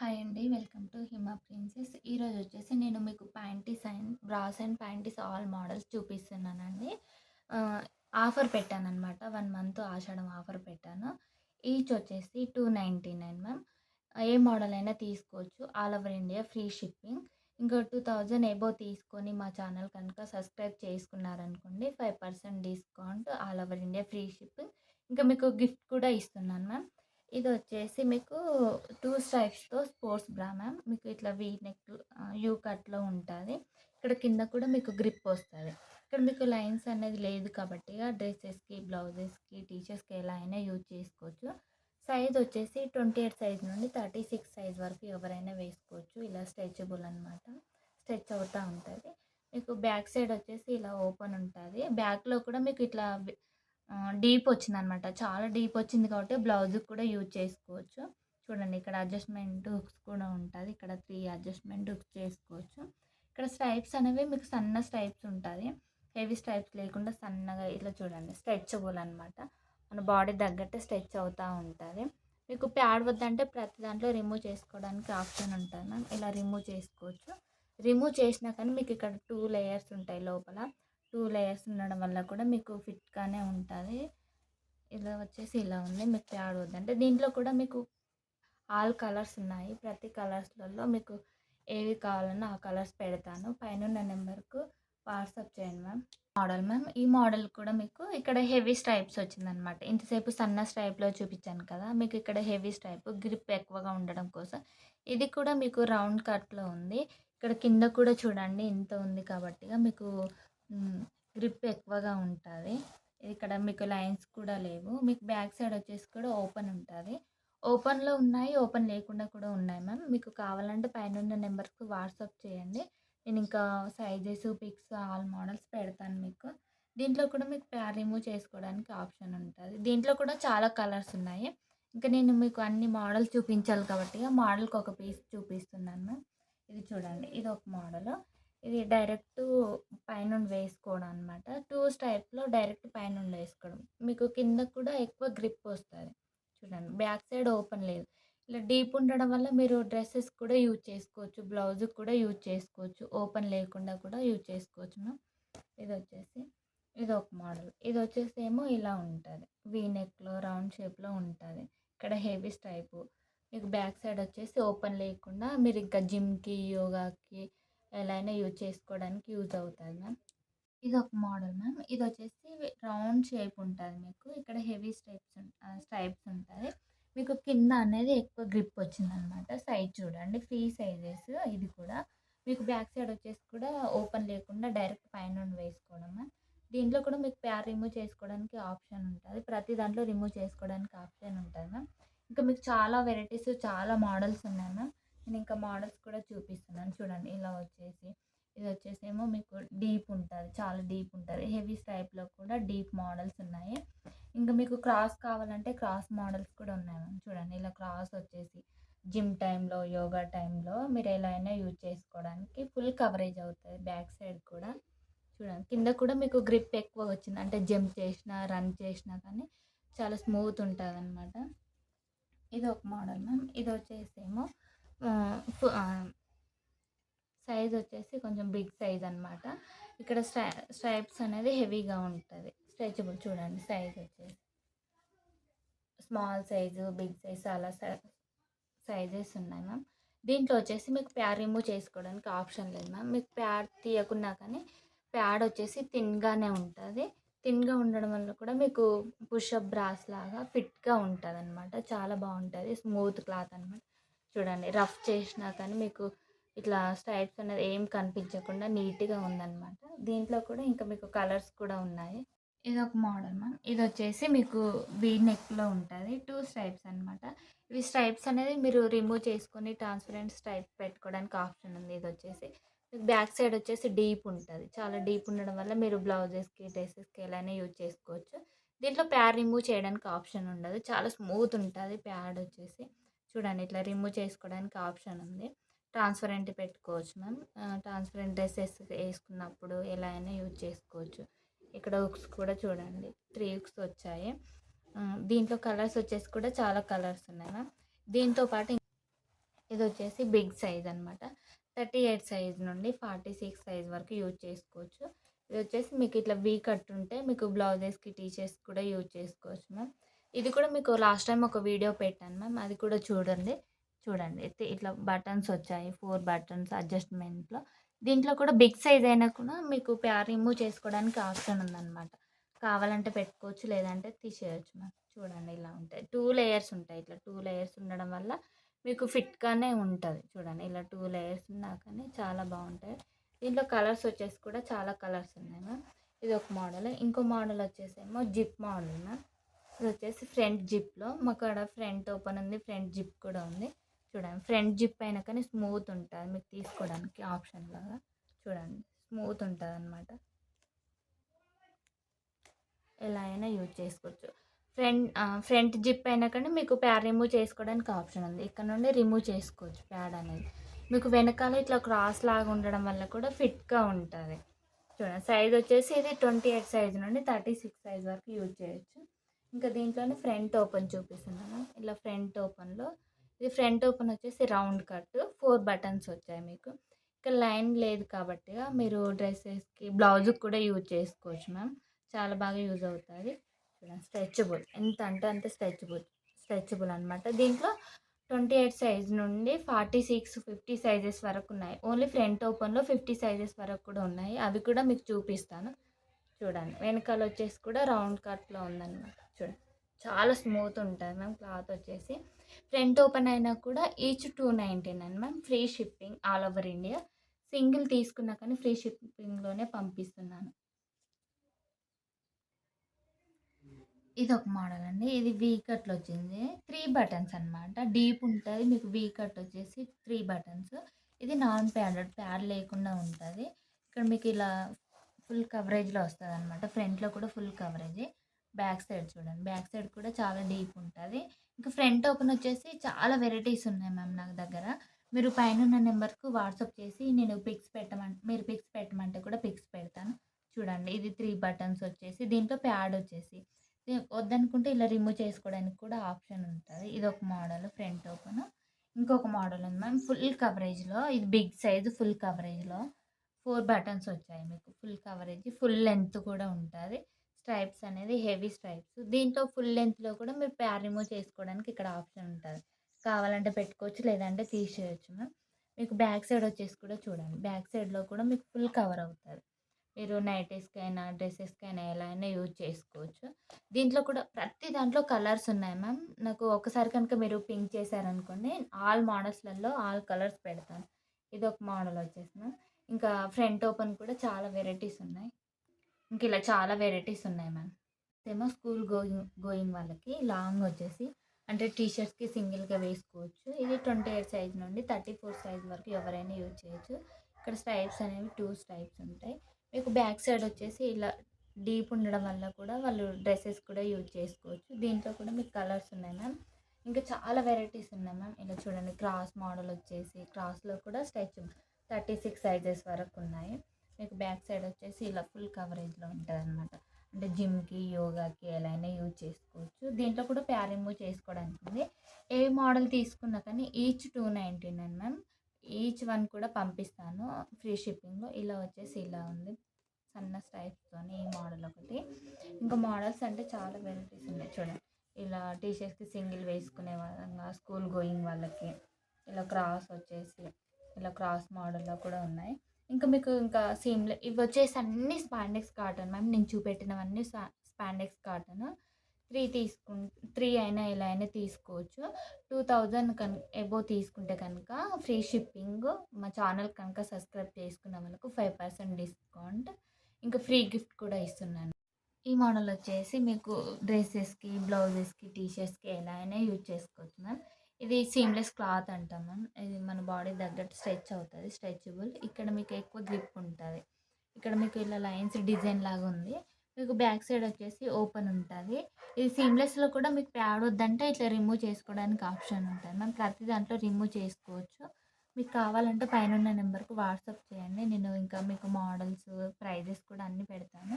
Hi అండి. Welcome to Hima princess. ఈరోజు వచ్చేసి నేను మీకు panties and bras and panties all models చూపిస్తున్నానండి. ఆఫర్ పెట్టాను అనమాట వన్ మంత్ ఆషాఢం ఆఫర్ పెట్టాను. ఈచ్ వచ్చేసి టూ నైంటీ నైన్ మ్యామ్. ఏ మోడల్ అయినా తీసుకోవచ్చు. All over India free shipping. ఇంకా టూ థౌజండ్ ఎబో తీసుకొని మా ఛానల్ కనుక subscribe చేసుకున్నారనుకోండి five percent discount all over India free shipping. ఇంకా మీకు గిఫ్ట్ కూడా ఇస్తున్నాను మ్యామ్. ఇది వచ్చేసి మీకు టూ స్ట్రైప్స్తో స్పోర్ట్స్ బ్రా మ్యామ్ మీకు ఇట్లా వీ నెక్ యూ కట్లో ఉంటుంది. ఇక్కడ కింద కూడా మీకు గ్రిప్ వస్తుంది. ఇక్కడ మీకు లైన్స్ అనేది లేదు కాబట్టి డ్రెస్సెస్కి బ్లౌజెస్కి టీచర్స్కి ఎలా అయినా యూజ్ చేసుకోవచ్చు. సైజ్ వచ్చేసి ట్వంటీ ఎయిట్ సైజ్ నుండి థర్టీ సిక్స్ సైజ్ వరకు ఎవరైనా వేసుకోవచ్చు. ఇలా స్ట్రెచబుల్ అనమాట స్ట్రెచ్ అవుతూ ఉంటుంది. మీకు బ్యాక్ సైడ్ వచ్చేసి ఇలా ఓపెన్ ఉంటుంది. బ్యాక్లో కూడా మీకు ఇట్లా డీప్ వచ్చిందనమాట. చాలా డీప్ వచ్చింది కాబట్టి బ్లౌజ్కి కూడా యూజ్ చేసుకోవచ్చు. చూడండి ఇక్కడ అడ్జస్ట్మెంట్ హుక్స్ కూడా ఉంటుంది. ఇక్కడ త్రీ అడ్జస్ట్మెంట్ హుక్స్ చేసుకోవచ్చు. ఇక్కడ స్ట్రైప్స్ అనేవి మీకు సన్న స్ట్రైప్స్ ఉంటుంది హెవీ స్ట్రైప్స్ లేకుండా సన్నగా ఇట్లా చూడండి. స్ట్రెచబుల్ అనమాట మన బాడీ తగ్గట్టు స్ట్రెచ్ అవుతూ ఉంటుంది. మీకు ప్యాడ్ వద్దంటే ప్రతి దాంట్లో రిమూవ్ చేసుకోవడానికి ఆప్షన్ ఉంటుంది మ్యామ్. ఇలా రిమూవ్ చేసుకోవచ్చు. రిమూవ్ చేసినా కానీ మీకు ఇక్కడ టూ లేయర్స్ ఉంటాయి లోపల. టూ లేయర్స్ ఉండడం వల్ల కూడా మీకు ఫిట్గానే ఉంటుంది. ఇలా వచ్చేసి ఇలా ఉంది. మీకు ప్యాడ్ వద్దంటే దీంట్లో కూడా మీకు ఆల్ కలర్స్ ఉన్నాయి. ప్రతి కలర్స్లలో మీకు ఏవి కావాలన్నా ఆ కలర్స్ పెడతాను. పైన ఉన్న నెంబర్కు వాట్సాప్ చేయండి మ్యామ్. మోడల్ మ్యామ్ ఈ మోడల్ కూడా మీకు ఇక్కడ హెవీ స్ట్రైప్స్ వచ్చిందనమాట. ఇంతసేపు సన్న స్ట్రైప్లో చూపించాను కదా మీకు ఇక్కడ హెవీ స్ట్రైప్ గ్రిప్ ఎక్కువగా ఉండడం కోసం. ఇది కూడా మీకు రౌండ్ కట్లో ఉంది. ఇక్కడ కింద కూడా చూడండి ఇంత ఉంది కాబట్టి మీకు గ్రిప్ ఎక్కువగా ఉంటుంది. ఇక్కడ మీకు లైన్స్ కూడా లేవు. మీకు బ్యాక్ సైడ్ వచ్చేసి కూడా ఓపెన్ ఉంటుంది. ఓపెన్లో ఉన్నాయి ఓపెన్ లేకుండా కూడా ఉన్నాయి మ్యామ్. మీకు కావాలంటే పైన ఉన్న నెంబర్కి వాట్సాప్ చేయండి. నేను ఇంకా సైజెస్ పిక్స్ ఆల్ మోడల్స్ పెడతాను మీకు. దీంట్లో కూడా మీకు ప్యార్ రిమూవ్ చేసుకోవడానికి ఆప్షన్ ఉంటుంది. దీంట్లో కూడా చాలా కలర్స్ ఉన్నాయి. ఇంకా నేను మీకు అన్ని మోడల్స్ చూపించాలి కాబట్టి మోడల్కి ఒక పీస్ చూపిస్తున్నాను మ్యామ్. ఇది చూడండి. ఇది ఒక మోడల్. ఇది డైరెక్ట్ పైనుండి వేసుకోవడం అనమాట టూ టైప్లో డైరెక్ట్ పైనుండి వేసుకోవడం. మీకు కింద కూడా ఎక్కువ గ్రిప్ వస్తుంది. చూడండి బ్యాక్ సైడ్ ఓపెన్ లేదు. ఇలా డీప్ ఉండడం వల్ల మీరు డ్రెస్సెస్ కూడా యూజ్ చేసుకోవచ్చు. బ్లౌజ్ కూడా యూజ్ చేసుకోవచ్చు. ఓపెన్ లేకుండా కూడా యూజ్ చేసుకోవచ్చు ఇది వచ్చేసి ఇది ఒక మోడల్. ఇది వచ్చేసి ఏమో ఇలా ఉంటుంది. వీ నెక్లో రౌండ్ షేప్లో ఉంటుంది. ఇక్కడ హెవీ స్టైపు మీకు బ్యాక్ సైడ్ వచ్చేసి ఓపెన్ లేకుండా మీరు ఇంకా జిమ్కి యోగాకి ఎలా అయినా యూజ్ చేసుకోవడానికి యూజ్ అవుతుంది మ్యామ్. ఇది ఒక మోడల్ మ్యామ్. ఇది వచ్చేసి రౌండ్ షేప్ ఉంటుంది మీకు. ఇక్కడ హెవీ స్టైప్స్ స్టైప్స్ ఉంటుంది మీకు కింద అనేది ఎక్కువ గ్రిప్ వచ్చిందనమాట. సైజ్ చూడండి. ఫ్రీ సైజెస్ ఇది కూడా. మీకు బ్యాక్ సైడ్ వచ్చేసి కూడా ఓపెన్ లేకుండా డైరెక్ట్ పైన వేసుకోవడం మ్యామ్. దీంట్లో కూడా మీకు ప్యార్ రిమూవ్ చేసుకోవడానికి ఆప్షన్ ఉంటుంది. ప్రతి దాంట్లో రిమూవ్ చేసుకోవడానికి ఆప్షన్ ఉంటుంది మ్యామ్. ఇంకా మీకు చాలా వెరైటీస్ చాలా మోడల్స్ ఉన్నాయి మ్యామ్. నేను ఇంకా మోడల్స్ కూడా చూపిస్తున్నాను. చూడండి ఇలా వచ్చేసి ఇది వచ్చేసి ఏమో మీకు డీప్ ఉంటుంది చాలా డీప్ ఉంటుంది. హెవీ టైప్లో కూడా డీప్ మోడల్స్ ఉన్నాయి. ఇంకా మీకు క్రాస్ కావాలంటే క్రాస్ మోడల్స్ కూడా ఉన్నాయి చూడండి ఇలా క్రాస్ వచ్చేసి జిమ్ టైంలో యోగా టైంలో మీరు ఎలా అయినా యూజ్ చేసుకోవడానికి ఫుల్ కవరేజ్ అవుతుంది బ్యాక్ సైడ్ కూడా. చూడండి కింద కూడా మీకు గ్రిప్ ఎక్కువ వచ్చింది. అంటే జంప్ చేసినా రన్ చేసినా కానీ చాలా స్మూత్ ఉంటుంది అనమాట ఇది ఒక మోడల్ మ్యామ్. ఇది వచ్చేసేమో సైజ్ వచ్చేసి కొంచెం బిగ్ సైజ్ అనమాట ఇక్కడ స్ట్రై స్ట్రైప్స్ అనేది హెవీగా ఉంటుంది. స్ట్రెచబుల్ చూడండి సైజ్ వచ్చేసి. స్మాల్ సైజు బిగ్ సైజ్ అలా సైజెస్ ఉన్నాయి మ్యామ్ దీంట్లో వచ్చేసి మీకు ప్యాడ్ రిమూవ్ చేసుకోవడానికి ఆప్షన్ లేదు మ్యామ్ మీకు ప్యాడ్ తీయకున్నా కానీ ప్యాడ్ వచ్చేసి థిన్గానే ఉంటుంది. థిన్గా ఉండడం వల్ల కూడా మీకు పుషప్ బ్రాస్ లాగా ఫిట్గా ఉంటుంది అనమాట చాలా బాగుంటుంది. స్మూత్ క్లాత్ అనమాట చూడండి రఫ్ చేసినా కానీ మీకు ఇట్లా స్ట్రైట్స్ అనేది ఏం కనిపించకుండా నీట్గా ఉందన్నమాట. దీంట్లో కూడా ఇంకా మీకు కలర్స్ కూడా ఉన్నాయి. ఇది ఒక మోడల్ మ్యామ్. ఇది వచ్చేసి మీకు వీ నెక్లో ఉంటుంది. టూ స్ట్రైప్స్ అనమాట ఇవి స్ట్రైప్స్ అనేది మీరు రిమూవ్ చేసుకొని ట్రాన్స్పరెంట్ స్ట్రైప్ పెట్టుకోవడానికి ఆప్షన్ ఉంది. ఇది వచ్చేసి బ్యాక్ సైడ్ వచ్చేసి డీప్ ఉంటుంది. చాలా డీప్ ఉండడం వల్ల మీరు బ్లౌజెస్కి డ్రెస్సెస్కి ఎలానే యూజ్ చేసుకోవచ్చు. దీంట్లో ప్యాడ్ రిమూవ్ చేయడానికి ఆప్షన్ ఉండదు. చాలా స్మూత్ ఉంటుంది ప్యాడ్ వచ్చేసి. చూడండి ఇట్లా రిమూవ్ చేసుకోవడానికి ఆప్షన్ ఉంది. ట్రాన్స్పరెంట్ పెట్టుకోవచ్చు మ్యామ్. ట్రాన్స్పరెంట్ డ్రెస్సెస్ వేసుకున్నప్పుడు ఎలా అయినా యూజ్ చేసుకోవచ్చు. ఇక్కడ హుక్స్ కూడా చూడండి త్రీ హుక్స్ వచ్చాయి. దీంట్లో కలర్స్ వచ్చేసి కూడా చాలా కలర్స్ ఉన్నాయి మ్యామ్. దీంతో పాటు ఇది వచ్చేసి బిగ్ సైజ్ అనమాట థర్టీ ఎయిట్ సైజ్ నుండి ఫార్టీ సిక్స్ సైజ్ వరకు యూజ్ చేసుకోవచ్చు. ఇది వచ్చేసి మీకు ఇట్లా వీ కట్ ఉంటే మీకు బ్లౌజెస్కి టీచర్స్ కూడా యూజ్ చేసుకోవచ్చు మ్యామ్. ఇది కూడా మీకు లాస్ట్ టైం ఒక వీడియో పెట్టాను మ్యామ్ అది కూడా చూడండి. చూడండి. అయితే ఇట్లా బటన్స్ వచ్చాయి. ఫోర్ బటన్స్ అడ్జస్ట్మెంట్లో దీంట్లో కూడా బిగ్ సైజ్ అయినా కూడా మీకు ప్యార్ రిమూవ్ చేసుకోవడానికి ఆప్షన్ ఉందన్నమాట. కావాలంటే పెట్టుకోవచ్చు లేదంటే తీసేయచ్చు మ్యామ్ చూడండి ఇలా ఉంటాయి. టూ లేయర్స్ ఉంటాయి ఇట్లా. టూ లేయర్స్ ఉండడం వల్ల మీకు ఫిట్గానే ఉంటుంది. చూడండి. ఇలా టూ లేయర్స్ ఉన్నా కానీ చాలా బాగుంటాయి. దీంట్లో కలర్స్ వచ్చేసి కూడా చాలా కలర్స్ ఉన్నాయి మ్యామ్ ఇది ఒక మోడల్ ఇంకో మోడల్ వచ్చేసేమో జిప్ మోడల్ మ్యామ్ ఇది వచ్చేసి ఫ్రంట్ జిప్లో మాకు అక్కడ ఫ్రంట్ ఓపెన్ ఉంది ఫ్రంట్ జిప్ కూడా ఉంది. చూడండి ఫ్రంట్ జిప్ అయినా కానీ స్మూత్ ఉంటుంది. మీకు తీసుకోవడానికి ఆప్షన్ లాగా చూడండి స్మూత్ ఉంటుంది అనమాట ఎలా అయినా యూజ్ చేసుకోవచ్చు. ఫ్రంట్ ఫ్రంట్ జిప్ అయినా కానీ మీకు ప్యాడ్ రిమూవ్ చేసుకోవడానికి ఆప్షన్ ఉంది. ఇక్కడ నుండి రిమూవ్ చేసుకోవచ్చు ప్యాడ్ అనేది. మీకు వెనకాల ఇట్లా క్రాస్ లాగా ఉండడం వల్ల కూడా ఫిట్గా ఉంటుంది. చూడండి సైజ్ వచ్చేసి ఇది ట్వంటీ ఎయిట్ సైజ్ నుండి థర్టీ సిక్స్ సైజ్ వరకు యూజ్ చేయొచ్చు. ఇంకా దీంట్లోనే ఫ్రంట్ ఓపెన్ చూపిస్తున్నాను ఇలా ఫ్రంట్ ఓపెన్లో ఇది ఫ్రంట్ ఓపెన్ వచ్చేసి రౌండ్ కట్ ఫోర్ బటన్స్ వచ్చాయి మీకు. ఇంకా లైన్ లేదు కాబట్టి మీరు డ్రెస్సెస్కి బ్లౌజ్కి కూడా యూజ్ చేసుకోవచ్చు మ్యామ్. చాలా బాగా యూజ్ అవుతుంది. చూడండి స్ట్రెచబుల్. ఎంత అంటే అంత స్ట్రెచబుల్ స్ట్రెచబుల్ అనమాట దీంట్లో ట్వంటీ ఎయిట్ సైజ్ నుండి ఫార్టీ సిక్స్ ఫిఫ్టీ సైజెస్ వరకు ఉన్నాయి. ఓన్లీ ఫ్రంట్ ఓపెన్లో ఫిఫ్టీ సైజెస్ వరకు కూడా ఉన్నాయి. అవి కూడా మీకు చూపిస్తాను. చూడండి వెనకాల వచ్చేసి కూడా రౌండ్ కట్లో ఉందన్నమాట. చూడండి. చాలా స్మూత్ ఉంటుంది మ్యామ్ క్లాత్ వచ్చేసి. ఫ్రంట్ ఓపెన్ అయినా కూడా ఈచ్ టూ నైంటీన్ అండి ma'am. Free shipping all over India. Single తీసుకున్నా కానీ ఫ్రీ షిప్పింగ్లోనే పంపిస్తున్నాను. ఇది ఒక మోడల్ అండి. ఇది వీ కట్లో వచ్చింది. త్రీ బటన్స్ అనమాట డీప్ ఉంటుంది మీకు వీ కట్ వచ్చేసి త్రీ బటన్స్ ఇది నాన్ ప్యాడెడ్ ప్యాడ్ లేకుండా ఉంటుంది. ఇక్కడ మీకు ఇలా ఫుల్ కవరేజ్లో వస్తుంది అనమాట ఫ్రంట్లో కూడా ఫుల్ కవరేజ్ బ్యాక్ సైడ్ చూడండి. బ్యాక్ సైడ్ కూడా చాలా డీప్ ఉంటుంది. ఇంకా ఫ్రంట్ ఓపెన్ వచ్చేసి చాలా వెరైటీస్ ఉన్నాయి మ్యామ్ నాకు దగ్గర. మీరు పైన ఉన్న నెంబర్కు వాట్సాప్ చేసి నేను పిక్స్ పెట్టమం మీరు పిక్స్ పెట్టమంటే కూడా పిక్స్ పెడతాను. చూడండి. ఇది త్రీ బటన్స్ వచ్చేసి దీంట్లో ప్యాడ్ వచ్చేసి. వద్దనుకుంటే ఇలా రిమూవ్ చేసుకోవడానికి కూడా ఆప్షన్ ఉంటుంది. ఇది ఒక మోడల్ ఫ్రంట్ ఓపెన్. ఇంకొక మోడల్ ఉంది మ్యామ్ ఫుల్ కవరేజ్లో. ఇది బిగ్ సైజ్ ఫుల్ కవరేజ్లో. ఫోర్ బటన్స్ వచ్చాయి మీకు. ఫుల్ కవరేజ్ ఫుల్ లెంత్ కూడా ఉంటుంది. స్ట్రైప్స్ అనేది హెవీ స్ట్రైప్స్. దీంట్లో ఫుల్ లెంత్లో కూడా మీరు ప్యార్ రిమూవ్ చేసుకోవడానికి ఇక్కడ ఆప్షన్ ఉంటుంది. కావాలంటే పెట్టుకోవచ్చు లేదంటే తీసేయచ్చు మ్యామ్. మీకు బ్యాక్ సైడ్ వచ్చేసి కూడా చూడండి. బ్యాక్ సైడ్లో కూడా మీకు ఫుల్ కవర్ అవుతుంది. మీరు నైటీస్కి అయినా డ్రెస్సెస్కి అయినా ఎలా అయినా యూజ్ చేసుకోవచ్చు. దీంట్లో కూడా ప్రతి దాంట్లో కలర్స్ ఉన్నాయి మ్యామ్. నాకు ఒకసారి కనుక మీరు పింక్ చేశారనుకోండి ఆల్ మోడల్స్లలో ఆల్ కలర్స్ పెడతాను. ఇది ఒక మోడల్ వచ్చేసి మ్యామ్. ఇంకా ఫ్రంట్ ఓపెన్ కూడా చాలా వెరైటీస్ ఉన్నాయి. ఇంక ఇలా చాలా వెరైటీస్ ఉన్నాయి మ్యామ్. ఏమో స్కూల్ గోయింగ్ గోయింగ్ వాళ్ళకి లాంగ్ వచ్చేసి అంటే టీషర్ట్స్కి సింగిల్గా వేసుకోవచ్చు. ఇది ట్వంటీ ఎయిట్ సైజ్ నుండి థర్టీ ఫోర్ సైజ్ వరకు ఎవరైనా యూజ్ చేయొచ్చు. ఇక్కడ స్టైప్స్ అనేవి టూ స్టైప్స్ ఉంటాయి. మీకు బ్యాక్ సైడ్ వచ్చేసి ఇలా డీప్ ఉండడం వల్ల కూడా వాళ్ళు డ్రెస్సెస్ కూడా యూజ్ చేసుకోవచ్చు. దీంట్లో కూడా మీకు కలర్స్ ఉన్నాయి మ్యామ్. ఇంకా చాలా వెరైటీస్ ఉన్నాయి మ్యామ్. ఇలా చూడండి క్రాస్ మోడల్ వచ్చేసి క్రాస్లో కూడా స్ట్రెచ్ థర్టీ సిక్స్ సైజెస్ వరకు ఉన్నాయి. మీకు బ్యాక్ సైడ్ వచ్చేసి ఇలా ఫుల్ కవరేజ్లో ఉంటుంది అనమాట అంటే జిమ్కి యోగాకి ఎలా అయినా యూజ్ చేసుకోవచ్చు. దీంట్లో కూడా ప్యార్ రిమూవ్ చేసుకోవడానికి ఉంది. ఏ మోడల్ తీసుకున్నా కానీ each two ninety nine ma'am. Each one కూడా పంపిస్తాను. ఫ్రీ షిప్పింగ్లో ఇలా వచ్చేసి ఇలా ఉంది. సన్న స్టైప్స్తో ఈ మోడల్ ఒకటి. ఇంకా మోడల్స్ అంటే చాలా వెరైటీస్ ఉన్నాయి చూడండి. ఇలా టీషర్ట్స్కి సింగిల్ వేసుకునే విధంగా స్కూల్ గోయింగ్ వాళ్ళకి. ఇలా క్రాస్ వచ్చేసి ఇలా క్రాస్ మోడల్లో కూడా ఉన్నాయి. ఇంకా మీకు ఇంకా సేమ్లే ఇవి వచ్చేసి అన్ని స్పాండెక్స్ కాటన్ మ్యామ్ నేను చూపెట్టినవన్నీ స్పాండెక్స్ కాటన్ త్రీ తీసుకు త్రీ అయినా ఇలా అయినా తీసుకోవచ్చు. టూ థౌజండ్ కన్ ఎబో తీసుకుంటే కనుక ఫ్రీ షిప్పింగ్ మా ఛానల్ కనుక సబ్స్క్రైబ్ చేసుకున్న వాళ్ళకు ఫైవ్ పర్సెంట్ డిస్కౌంట్ ఇంకా ఫ్రీ గిఫ్ట్ కూడా ఇస్తున్నాను. ఈ మోడల్ వచ్చేసి మీకు డ్రెస్సెస్కి బ్లౌజెస్కి టీషర్ట్స్కి ఎలా అయినా యూజ్ చేసుకోవచ్చు మ్యామ్ ఇది సీమ్లెస్ క్లాత్ అంటాం మ్యామ్ ఇది మన బాడీ తగ్గట్టు స్ట్రెచ్ అవుతుంది స్ట్రెచబుల్ ఇక్కడ మీకు ఎక్కువ గ్రిప్ ఉంటుంది. ఇక్కడ మీకు ఇలా లైన్స్ డిజైన్ లాగా ఉంది. మీకు బ్యాక్ సైడ్ వచ్చేసి ఓపెన్ ఉంటుంది. ఇది సీమ్లెస్లో కూడా మీకు ప్యాడ్ వద్దంటే ఇట్లా రిమూవ్ చేసుకోవడానికి ఆప్షన్ ఉంటుంది మ్యామ్ ప్రతి దాంట్లో రిమూవ్ చేసుకోవచ్చు. మీకు కావాలంటే పైన ఉన్న నెంబర్కి వాట్సాప్ చేయండి. నేను ఇంకా మీకు మోడల్స్ ప్రైజెస్ కూడా అన్నీ పెడతాను.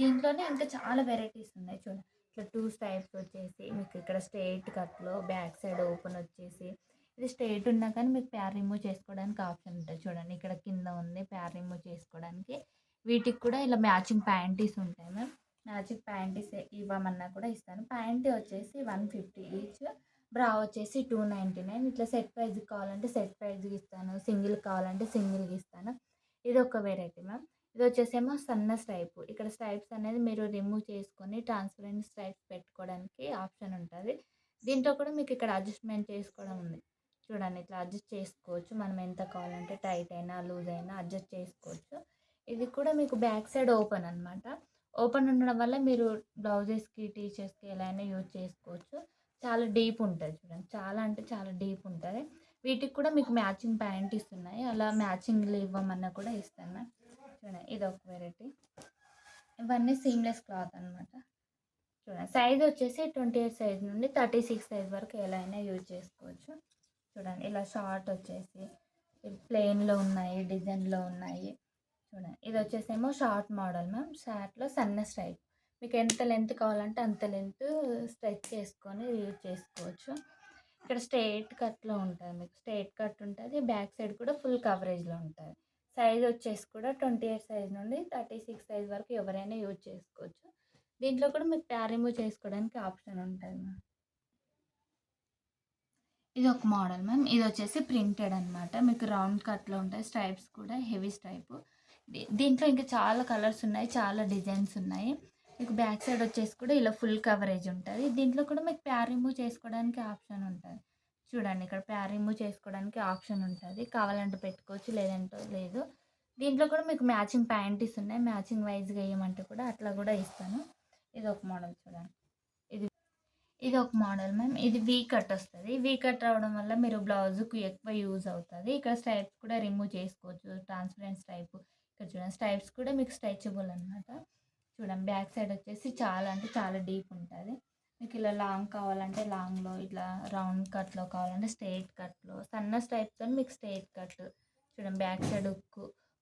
దీంట్లోనే ఇంకా చాలా వెరైటీస్ ఉన్నాయి చూడండి. ఇట్లా టూ స్టైప్స్ వచ్చేసి మీకు ఇక్కడ స్ట్రైట్ కట్లో బ్యాక్ సైడ్ ఓపెన్ వచ్చేసి ఇది స్ట్రెయిట్ ఉన్నా కానీ మీకు ప్యార్ రిమూవ్ చేసుకోవడానికి ఆప్షన్ ఉంటుంది చూడండి ఇక్కడ కింద ఉంది ప్యార్ రిమూవ్ చేసుకోవడానికి. వీటికి కూడా ఇలా మ్యాచింగ్ ప్యాంటీస్ ఉంటాయి మ్యామ్ మ్యాచింగ్ ప్యాంటీస్ ఇవ్వమన్నా కూడా ఇస్తాను. ప్యాంటీ వచ్చేసి వన్ ఫిఫ్టీ ఈచ్ బ్రా వచ్చేసి టూ నైంటీ నైన్ ఇట్లా సెట్ ప్రైజ్కి కావాలంటే సెట్ ప్రైజ్కి ఇస్తాను. సింగిల్ కావాలంటే సింగిల్కి ఇస్తాను. ఇది ఒక వెరైటీ మ్యామ్ ఇది వచ్చేసేమో సన్న స్ట్రైప్. ఇక్కడ స్ట్రైప్స్ అనేది మీరు రిమూవ్ చేసుకొని ట్రాన్స్పరెంట్ స్ట్రైప్స్ పెట్టుకోవడానికి ఆప్షన్ ఉంటుంది. దీంట్లో కూడా మీకు ఇక్కడ అడ్జస్ట్మెంట్ చేసుకోవడం ఉంది. చూడండి ఇట్లా అడ్జస్ట్ చేసుకోవచ్చు. మనం ఎంత కావాలంటే టైట్ అయినా లూజ్ అయినా అడ్జస్ట్ చేసుకోవచ్చు. ఇది కూడా మీకు బ్యాక్ సైడ్ ఓపెన్ అనమాట ఓపెన్ ఉండడం వల్ల మీరు బ్లౌజెస్కి టీషర్ట్స్కి ఎలా అయినా యూజ్ చేసుకోవచ్చు. చాలా డీప్ ఉంటుంది చూడండి. చాలా అంటే చాలా డీప్ ఉంటుంది. వీటికి కూడా మీకు మ్యాచింగ్ ప్యాంట్ ఇస్తున్నాయి అలా మ్యాచింగ్లు ఇవ్వమన్నా కూడా ఇస్తాను చూడండి ఇది ఒక వెరైటీ ఇవన్నీ సీమ్లెస్ క్లాత్ అనమాట చూడండి సైజ్ వచ్చేసి ట్వంటీ ఎయిట్ సైజ్ నుండి థర్టీ సిక్స్ సైజ్ వరకు ఎలా అయినా యూజ్ చేసుకోవచ్చు. చూడండి ఇలా షార్ట్ వచ్చేసి ప్లెయిన్లో ఉన్నాయి డిజైన్లో ఉన్నాయి. చూడండి ఇది వచ్చేసేమో షార్ట్ మోడల్ మ్యామ్ షార్ట్లో సన్న స్ట్రైప్ మీకు ఎంత లెంత్ కావాలంటే అంత లెంత్ స్ట్రెచ్ చేసుకొని యూజ్ చేసుకోవచ్చు. ఇక్కడ స్ట్రైట్ కట్లో ఉంటుంది మీకు. స్ట్రైట్ కట్ ఉంటుంది బ్యాక్ సైడ్ కూడా ఫుల్ కవరేజ్లో ఉంటుంది సైజ్ వచ్చేసి కూడా ట్వంటీ ఎయిట్ సైజ్ నుండి థర్టీ సిక్స్ సైజ్ వరకు ఎవరైనా యూజ్ చేసుకోవచ్చు. దీంట్లో కూడా మీకు ప్యార్ రిమూవ్ చేసుకోవడానికి ఆప్షన్ ఉంటుంది మ్యామ్. ఇది ఒక మోడల్ మ్యామ్. ఇది వచ్చేసి ప్రింటెడ్ అనమాట మీకు రౌండ్ కట్లో ఉంటాయి స్ట్రైప్స్ కూడా హెవీ స్ట్రైప్. దీంట్లో ఇంకా చాలా కలర్స్ ఉన్నాయి చాలా డిజైన్స్ ఉన్నాయి. మీకు బ్యాక్ సైడ్ వచ్చేసి కూడా ఇలా ఫుల్ కవరేజ్ ఉంటుంది. దీంట్లో కూడా మీకు ప్యార్ రిమూవ్ చేసుకోవడానికి ఆప్షన్ ఉంటుంది చూడండి ఇక్కడ ప్యార్ రిమూవ్ చేసుకోవడానికి ఆప్షన్ ఉంటుంది. కావాలంటే పెట్టుకోవచ్చు లేదంటే లేదు. దీంట్లో కూడా మీకు మ్యాచింగ్ ప్యాంటీస్ ఉన్నాయి. మ్యాచింగ్ వైజ్గా వేయమంటే కూడా అట్లా కూడా ఇస్తాను. ఇది ఒక మోడల్ చూడండి. ఇది ఇది ఒక మోడల్ మ్యామ్. ఇది వీ కట్ వస్తుంది. వీ కట్ రావడం వల్ల మీరు బ్లౌజ్కు ఎక్కువ యూజ్ అవుతుంది. ఇక్కడ స్టైప్స్ కూడా రిమూవ్ చేసుకోవచ్చు. ట్రాన్స్పరెంట్ స్టైప్ ఇక్కడ చూడండి. స్టైప్స్ కూడా మీకు స్ట్రెచబుల్ అనమాట చూడండి బ్యాక్ సైడ్ వచ్చేసి చాలా అంటే చాలా డీప్ ఉంటుంది. మీకు ఇలా లాంగ్ కావాలంటే లాంగ్లో ఇట్లా రౌండ్ కట్లో కావాలంటే స్ట్రైట్ కట్లో సన్న స్టైప్తో మీకు స్ట్రైట్ కట్. చూడండి back side hook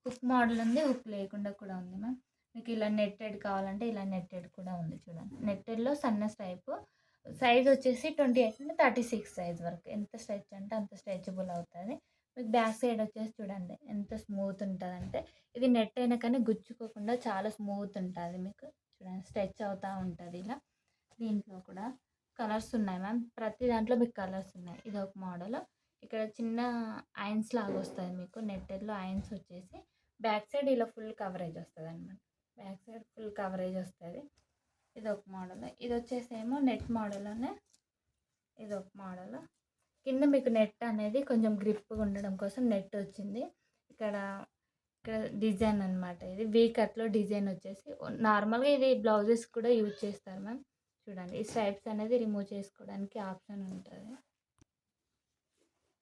hook model ఉంది హుక్ లేకుండా కూడా ఉంది మ్యామ్. మీకు ఇలా నెట్టెడ్ కావాలంటే ఇలా నెట్టెడ్ కూడా ఉంది చూడండి. నెట్టెడ్లో సన్న స్టైప్ సైజ్ వచ్చేసి ట్వంటీ ఎయిట్ నుండి థర్టీ సిక్స్ సైజ్ వరకు. ఎంత స్ట్రెచ్ అంటే అంత స్ట్రెచబుల్ అవుతుంది. మీకు బ్యాక్ సైడ్ వచ్చేసి చూడండి ఎంత స్మూత్ ఉంటుంది అంటే ఇది నెట్ అయినా కానీ గుచ్చుకోకుండా చాలా స్మూత్ ఉంటుంది మీకు. చూడండి స్ట్రెచ్ అవుతూ ఉంటుంది ఇలా. దీంట్లో కూడా కలర్స్ ఉన్నాయి మ్యామ్. ప్రతి దాంట్లో మీకు కలర్స్ ఉన్నాయి. ఇది ఒక మోడల్. ఇక్కడ చిన్న ఐన్స్ లాగా వస్తుంది మీకు. నెట్టెడ్లో ఐన్స్ వచ్చేసి బ్యాక్ సైడ్ ఇలా ఫుల్ కవరేజ్ వస్తుంది అనమాట బ్యాక్ సైడ్ ఫుల్ కవరేజ్ వస్తుంది. ఇది ఒక మోడల్. ఇది వచ్చేసి ఏమో నెట్ మోడల్లోనే ఇది ఒక మోడల్. కింద మీకు నెట్ అనేది కొంచెం గ్రిప్గా ఉండడం కోసం నెట్ వచ్చింది. ఇక్కడ ఇక్కడ డిజైన్ అనమాట ఇది. వీ కట్లో డిజైన్ వచ్చేసి నార్మల్గా ఇది బ్లౌజెస్ కూడా యూజ్ చేస్తారు మ్యామ్. చూడండి. ఈ స్ట్రైప్స్ అనేది రిమూవ్ చేసుకోవడానికి ఆప్షన్ ఉంటుంది.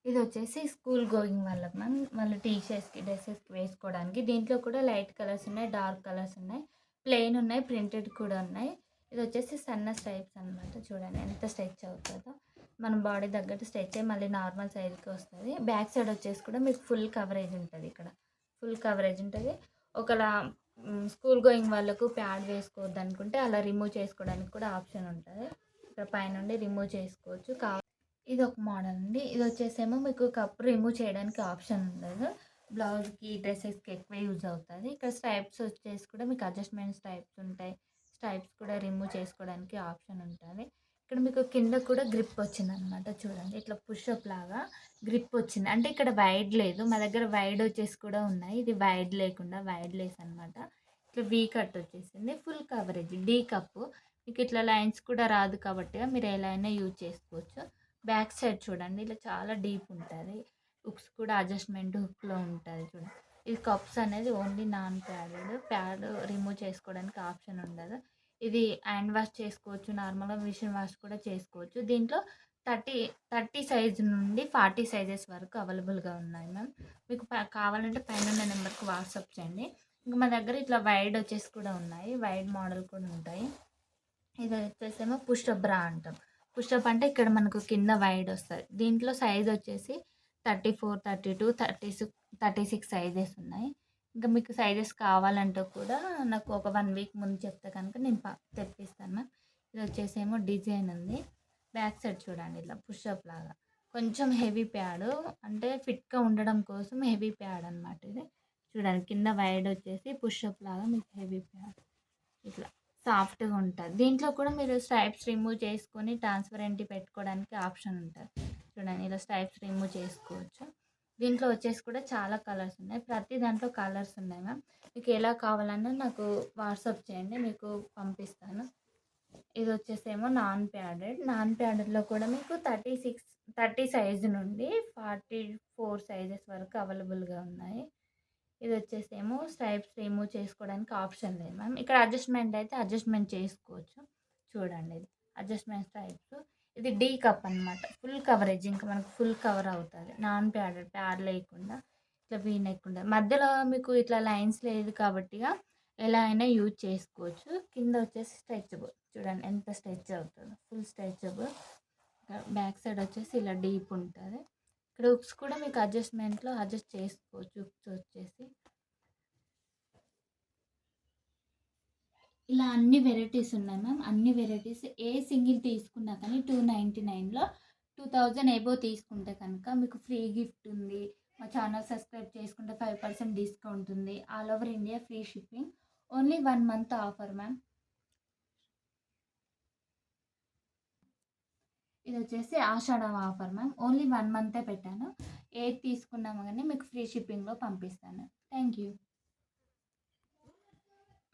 ఇది వచ్చేసి స్కూల్ గోయింగ్ వాళ్ళకి మ్యామ్ వాళ్ళ టీషర్ట్స్కి డ్రెస్సెస్కి వేసుకోవడానికి. దీంట్లో కూడా లైట్ కలర్స్ ఉన్నాయి డార్క్ కలర్స్ ఉన్నాయి. ప్లెయిన్ ఉన్నాయి ప్రింటెడ్ కూడా ఉన్నాయి. ఇది వచ్చేసి సన్న స్ట్రైప్స్ అనమాట చూడండి ఎంత స్ట్రెచ్ అవుతుందో. మన బాడీ తగ్గట్టు స్ట్రెచ్ అయ్యి మళ్ళీ నార్మల్ సైజ్కి వస్తుంది. బ్యాక్ సైడ్ వచ్చేసి కూడా మీకు ఫుల్ కవరేజ్ ఉంటుంది ఇక్కడ. ఫుల్ కవరేజ్ ఉంటుంది. ఒకలా స్కూల్ గోయింగ్ వాళ్ళకు ప్యాడ్ వేసుకోవద్దు అనుకుంటే అలా రిమూవ్ చేసుకోవడానికి కూడా ఆప్షన్ ఉంటుంది. ఇక్కడ పైనుండి రిమూవ్ చేసుకోవచ్చు. కావాలి ఇది ఒక మోడల్ అండి. ఇది వచ్చేసేమో మీకు కప్ రిమూవ్ చేయడానికి ఆప్షన్ ఉండదు. బ్లౌజ్కి డ్రెస్సెస్కి ఎక్కువ యూజ్ అవుతుంది. ఇక్కడ స్టైప్స్ వచ్చేసి కూడా మీకు అడ్జస్ట్మెంట్ స్టైప్స్ ఉంటాయి. స్టైప్స్ కూడా రిమూవ్ చేసుకోవడానికి ఆప్షన్ ఉంటుంది. ఇక్కడ మీకు కింద కూడా గ్రిప్ వచ్చిందనమాట. చూడండి. ఇట్లా పుషప్ లాగా. గ్రిప్ వచ్చింది. అంటే ఇక్కడ వైడ్ లేదు. మా దగ్గర వైడ్ వచ్చేసి కూడా ఉన్నాయి. ఇది వైడ్ లేకుండా వైడ్ లేస్ అనమాట ఇట్లా వీ కట్ వచ్చేసింది. ఫుల్ కవరేజ్ డీ కప్ మీకు ఇట్లా లైన్స్ కూడా రాదు కాబట్టి మీరు ఎలా అయినా యూజ్ చేసుకోవచ్చు. బ్యాక్ సైడ్ చూడండి. ఇలా చాలా డీప్ ఉంటుంది. హుక్స్ కూడా అడ్జస్ట్మెంట్ హుక్లో ఉంటుంది చూడండి. ఇది కప్స్ అనేది only non padded. Pad remove చేసుకోవడానికి ఆప్షన్ ఉండదు. ఇది హ్యాండ్ వాష్ చేసుకోవచ్చు. నార్మల్గా మిషన్ వాష్ కూడా చేసుకోవచ్చు. దీంట్లో థర్టీ థర్టీ సైజ్ నుండి ఫార్టీ సైజెస్ వరకు అవైలబుల్గా ఉన్నాయి మ్యామ్. మీకు కావాలంటే పైన ఉన్న నెంబర్కి వాట్సాప్ చేయండి. ఇంకా మా దగ్గర ఇట్లా వైడ్ వచ్చేసి కూడా ఉన్నాయి. వైడ్ మోడల్ కూడా ఉంటాయి. ఇది వచ్చేసేమో పుష్ట బ్రా అంటాం. పుష్టప్ అంటే ఇక్కడ మనకు కింద వైడ్ వస్తుంది దీంట్లో సైజ్ వచ్చేసి thirty four thirty two thirty six thirty six sizes ఉన్నాయి. ఇంకా మీకు సైజెస్ కావాలంటే కూడా నాకు ఒక వన్ వీక్ ముందు చెప్తే కనుక నేను తెప్పిస్తాను మ్యామ్. ఇది వచ్చేసేమో డిజైన్ ఉంది. బ్యాక్ సైడ్ చూడండి ఇట్లా పుషప్ లాగా కొంచెం హెవీ ప్యాడ్ అంటే ఫిట్‌గా ఉండడం కోసం హెవీ ప్యాడ్ అనమాట ఇది. చూడండి కింద వైడ్ వచ్చేసి పుషప్ లాగా మీకు హెవీ ప్యాడ్. ఇట్లా సాఫ్ట్‌గా ఉంటుంది దీంట్లో కూడా మీరు స్ట్రైప్స్ రిమూవ్ చేసుకొని ట్రాన్స్పరెంట్ పెట్టుకోవడానికి ఆప్షన్ ఉంటుంది చూడండి ఇలా స్ట్రైప్స్ రిమూవ్ చేసుకోవచ్చు. దీంట్లో వచ్చేసి కూడా చాలా కలర్స్ ఉన్నాయి. ప్రతి దాంట్లో కలర్స్ ఉన్నాయి మ్యామ్. మీకు ఎలా కావాలన్నా నాకు వాట్సాప్ చేయండి. మీకు పంపిస్తాను. ఇది వచ్చేసేమో నాన్ ప్యాడెడ్. నాన్ ప్యాడెడ్‌లో కూడా మీకు 36 30 సైజ్ నుండి 44 సైజెస్ వరకు అవైలబుల్‌గా ఉన్నాయి. ఇది వచ్చేసేమో స్ట్రైప్స్ రిమూవ్ చేసుకోవడానికి ఆప్షన్ లేదు మ్యామ్. ఇక్కడ అడ్జస్ట్‌మెంట్ అయితే అడ్జస్ట్‌మెంట్ చేసుకోవచ్చు. చూడండి ఇది. Adjustment stripes. ఇది డీ కప్ అనమాట. ఫుల్ కవరేజ్ ఇంకా మనకు ఫుల్ కవర్ అవుతుంది నాన్ ప్యాడెడ్ ప్యాడ్ లేకుండా ఇట్లా వీ నెక్ మధ్యలో మీకు ఇట్లా లైన్స్ లేదు కాబట్టిగా ఎలా అయినా యూజ్ చేసుకోవచ్చు. కింద వచ్చేసి స్ట్రెచబుల్. చూడండి ఎంత స్ట్రెచ్ అవుతుందో ఫుల్ స్ట్రెచబుల్. బ్యాక్ సైడ్ వచ్చేసి ఇలా డీప్ ఉంటుంది ఇక్కడ హుక్స్ కూడా మీకు అడ్జస్ట్‌మెంట్‌లో అడ్జస్ట్ చేసుకోవచ్చు. హుక్స్ వచ్చేసి. ఇలా అన్ని వెరైటీస్ ఉన్నాయి మ్యామ్. అన్ని వెరైటీస్ ఏ సింగిల్ తీసుకున్నా కానీ టూ నైంటీ నైన్లో టూ థౌజండ్ ఎబో తీసుకుంటే కనుక మీకు ఫ్రీ గిఫ్ట్ ఉంది. మా ఛానల్ సబ్స్క్రైబ్ చేసుకుంటే ఫైవ్ పర్సెంట్ డిస్కౌంట్ ఉంది. All over India free shipping. Only one month offer ma'am. ఇది వచ్చేసి Ashadham offer ma'am. Only one మంతే పెట్టాను. ఏది తీసుకున్నాము కానీ మీకు ఫ్రీ షిప్పింగ్‌లో పంపిస్తాను. Thank you.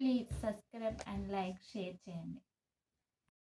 Please subscribe and like, share చేయండి.